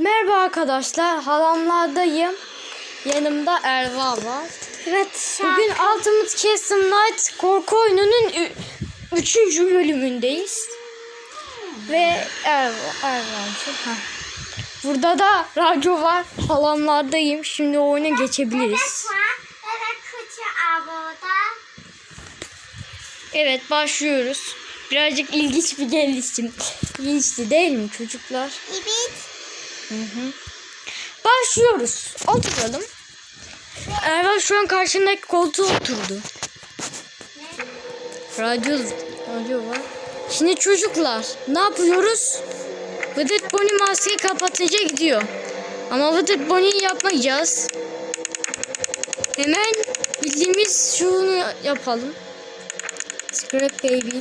Merhaba arkadaşlar, halamlardayım. Yanımda Erva var. Evet. Bugün Ultimate Custom Night korku oyununun 3. bölümündeyiz. Ve Erva, Erva. Burada da radyo var. Halamlardayım. Şimdi oyuna geçebiliriz. Evet başlıyoruz. Birazcık ilginç bir gelişim. İlginçti değil mi çocuklar? Evet. Hı hı. Başlıyoruz. Oturalım. Ervan şu an karşındaki koltuğa oturdu. Radyo, radyo var. Şimdi çocuklar ne yapıyoruz? Vıdıt Bonnie maskeyi kapatınca gidiyor. Ama Vıdıt Bonnie'yi yapmayacağız. Hemen bildiğimiz şunu yapalım. Scrap Baby.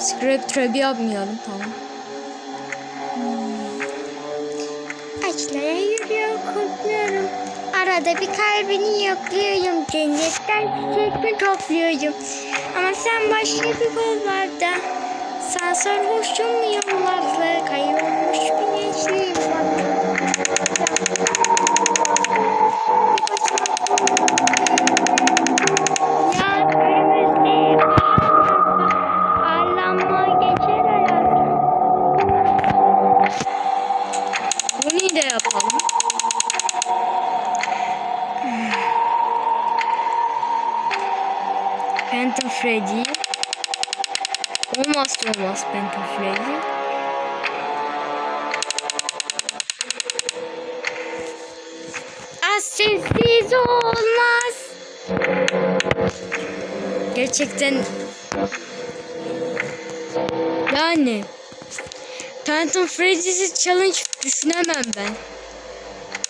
Scrap Trap'i yapmayalım tamam. Açlara yürüyor korkmuyorum. Arada bir kalbini yokluyorum. Cennetten çiçek mi topluyorum? Ama sen başka bir kollarda. Sen sarhoşsun mu yollarda? Kaybolmuş Da yapalım. Phantom Freddy. Olmazsa olmaz Phantom Freddy. Sessiz olmaz. Gerçekten yani Phantom Freddy'si challenge düşünemem ben.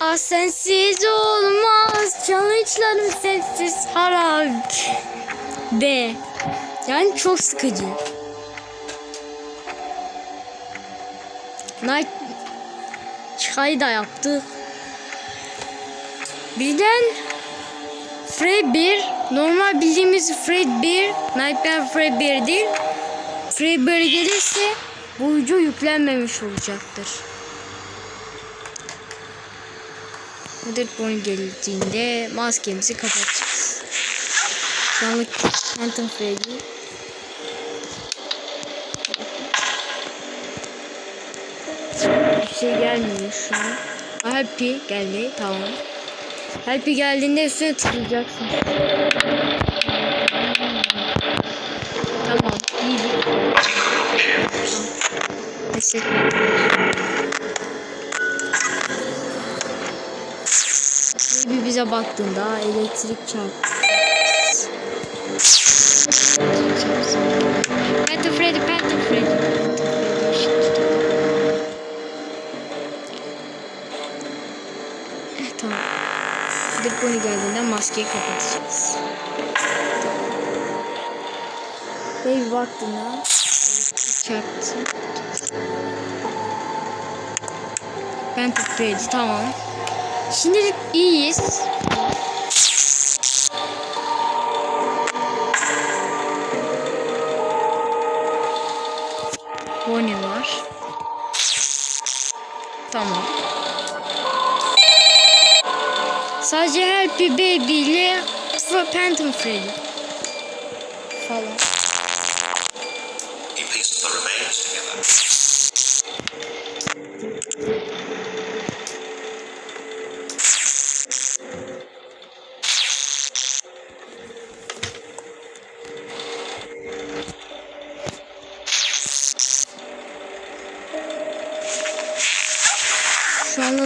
Ah sensiz olmaz. Challenge'larım sensiz harap B. Yani çok sıkıcı. Night Çay da yaptı. Birden Frey 1 normal bildiğimiz Frey 1 Nightmare Frey 1 değil. Frey 1 gelirse video yüklenmemiş olacaktır. Bonnie geldiğinde maskemizi kapatacağız. Şu anlık Phantom Freddy. Bir şey gelmiyor şu an. Ha, Happy geldi tamam. Happy geldiğinde üstüne tıklayacaksın. Tamam iyi. Pes etmediler. Bize baktığında elektrik çarptı. Phantom Freddy, Phantom Freddy. Eh, tamam. Bir konu geldiğinde maskeyi kapatacağız. Bir baktığında elektrik çarptı. Phantom Freddy tamam. Şimdilik iyiyiz. Bonnie var. Tamam. Sadece Happy Baby ile Fro- Phantom Freddy falan.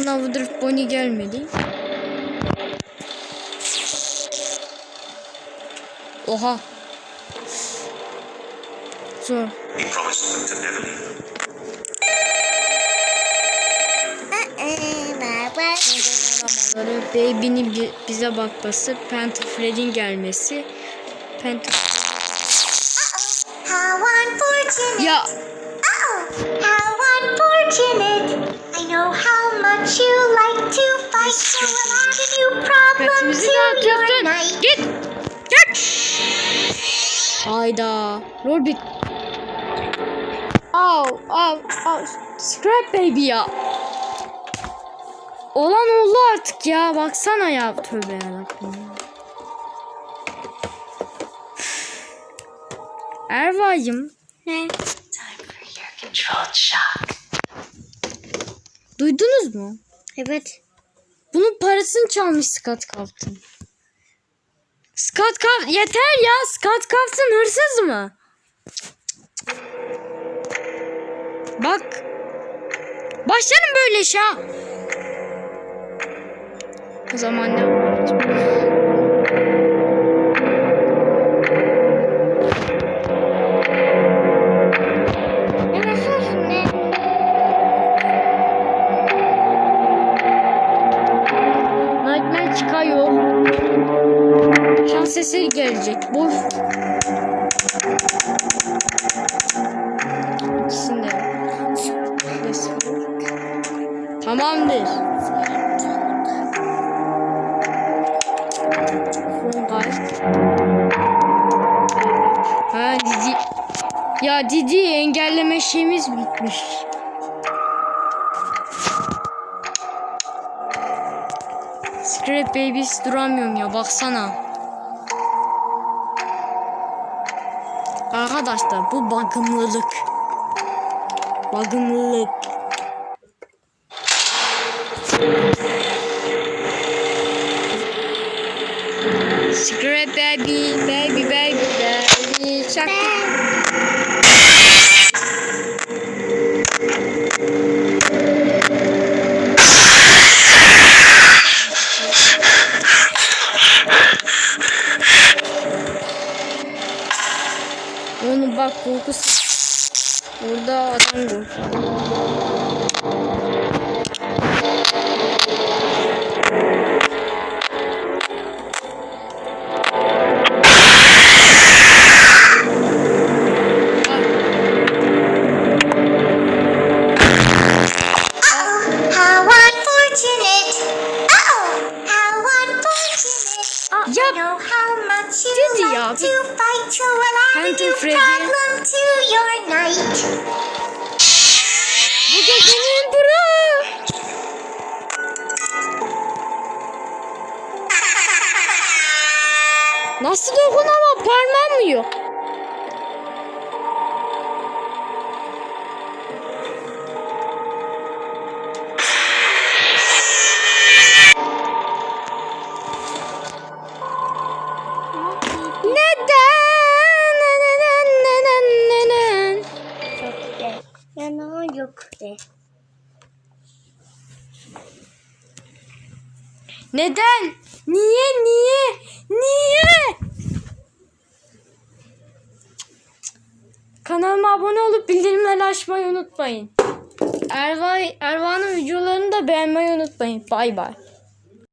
Anda Navadırıp Bonnie gelmedi. Oha. Zor. Aramaları, Baby'nin bi- bize bakması, Phantom Freddy'nin gelmesi. Unfortunate. Ya how unfortunate. Much you like to fight, so we'll add a new problem to your night. Git! Git! Hayda. Lol bit. Au au au. Scrap baby ya. Olan oldu artık ya. Baksana ya. Tövbe yarabbim. ya. Erva'cığım. Ne? Time for your controlled shock. Duydunuz mu? Evet. Bunun parasını çalmış Scott Captain. Scott Captain yeter ya. Scott Captain hırsız mı? Bak. Başlarım böyle iş ha. O zaman ne Tamamdır. Ha Didi. Ya Didi engelleme şeyimiz bitmiş. Scrap Babies duramıyorum ya baksana. Arkadaşlar bu bakımlılık. Bakımlılık. Scrap baby, baby, baby, baby, şaka. Know how much you Didi like ya, to fight, so we'll a Phantom new Freddy. problem to your night. Bu gecenin bura. Nasıl dokunamam parmağım mı yok? Neden? Niye? Niye? Niye? Kanalıma abone olup bildirimleri açmayı unutmayın. Erva, Erva'nın videolarını da beğenmeyi unutmayın. Bay bay.